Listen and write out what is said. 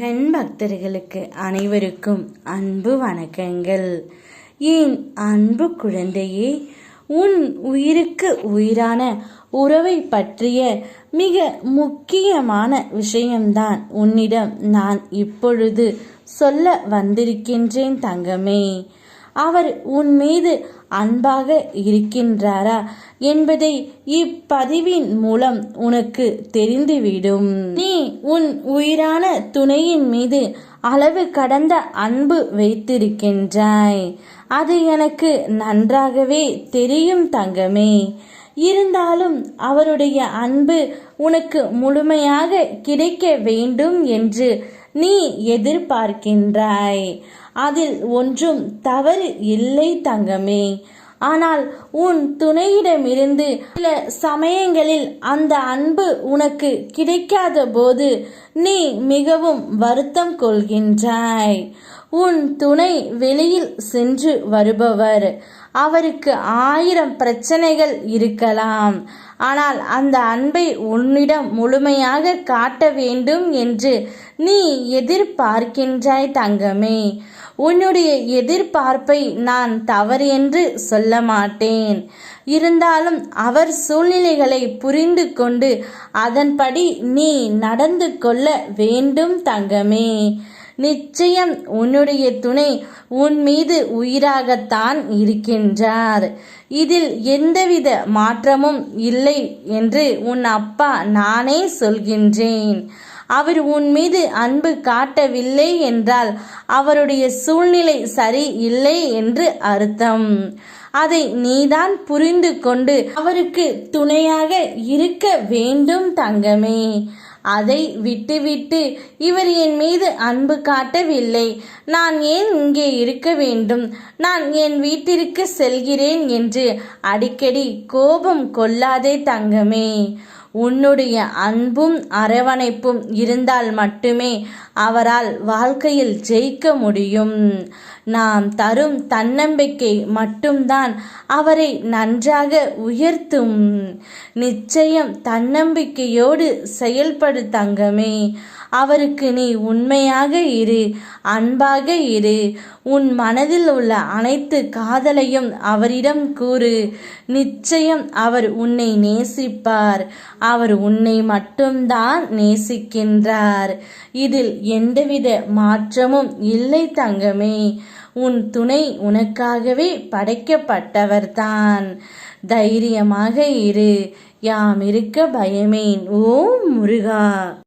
முருகன் பக்தர்களுக்கு அனைவருக்கும் அன்பு வணக்கங்கள். ஏன் அன்பு குழந்தையே உன் உயிருக்கு உயிரான உறவை பற்றிய மிக முக்கியமான விஷயம்தான் உன்னிடம் நான் இப்பொழுது சொல்ல வந்திருக்கின்றேன் தங்கமே. அவர் உன் மீது அன்பாக இருக்கின்றாரா என்பதை இப்பதிவின் மூலம் உனக்கு தெரிந்துவிடும். நீ உன் உயிரான துணையின் மீது அளவு கடந்த அன்பு வைத்திருக்கின்றாய். அது எனக்கு நன்றாகவே தெரியும் தங்கமே. இருந்தாலும் அவருடைய அன்பு உனக்கு முழுமையாக கிடைக்க வேண்டும் என்று நீ எதிர்பார்க்கின்றாய். அதில் ஒன்றும் தவறு இல்லை தங்கமே. ஆனால் உன் துணையிடமிருந்து சில சமயங்களில் அந்த அன்பு உனக்கு கிடைக்காத போது நீ மிகவும் வருத்தம் கொள்கின்றாய். உன் துணை வெளியில் சென்று வருபவர். அவருக்கு ஆயிரம் பிரச்சனைகள் இருக்கலாம். ஆனால் அந்த அன்பை உன்னிடம் முழுமையாக காட்ட வேண்டும் என்று நீ எதிர்பார்க்கின்றாய் தங்கமே. உன்னுடைய எதிர்பார்ப்பை நான் தவறு என்று சொல்ல மாட்டேன். இருந்தாலும் அவர் சூழ்நிலைகளை புரிந்து கொண்டு அதன்படி நீ நடந்து கொள்ள வேண்டும் தங்கமே. நிச்சயம் உன்னுடைய துணை உன் மீது உயிராகத்தான் இருக்கின்றார். இதில் எந்தவித மாற்றமும் இல்லை என்று உன் அப்பா நானே சொல்கின்றேன். அவர் உன் மீது அன்பு காட்டவில்லை என்றால் அவருடைய சூழ்நிலை சரி இல்லை என்று அர்த்தம். அதை நீதான் புரிந்து கொண்டு அவருக்கு துணையாக இருக்க வேண்டும் தங்கமே. அதை விட்டுவிட்டு இவர் என் மீது அன்பு காட்டவில்லை. நான் ஏன் இங்கே இருக்க வேண்டும்? நான் என் வீட்டிற்கு செல்கிறேன் என்று அடிக்கடி கோபம் கொள்ளாதே தங்கமே. உன்னுடைய அன்பும் அரவணைப்பும் இருந்தால் மட்டுமே அவரால் வாழ்க்கையில் ஜெயிக்க முடியும். நாம் தரும் தன்னம்பிக்கை மட்டும்தான் அவரை நன்றாக உயர்த்தும். நிச்சயம் தன்னம்பிக்கையோடு செயல்படு தங்கமே. அவருக்கு நீ உண்மையாக இரு அன்பாக இரு. உன் மனதில் உள்ள அனைத்து காதலையும் அவரிடம் கூறு. நிச்சயம் அவர் உன்னை நேசிப்பார். அவர் உன்னை மட்டும்தான் நேசிக்கின்றார். இதில் எந்தவித மாற்றமும் இல்லை தங்கமே. உன் துணை உனக்காகவே படைக்கப்பட்டவர்தான். தைரியமாக இரு. யாம் இருக்க பயமேன். ஓம் முருகா.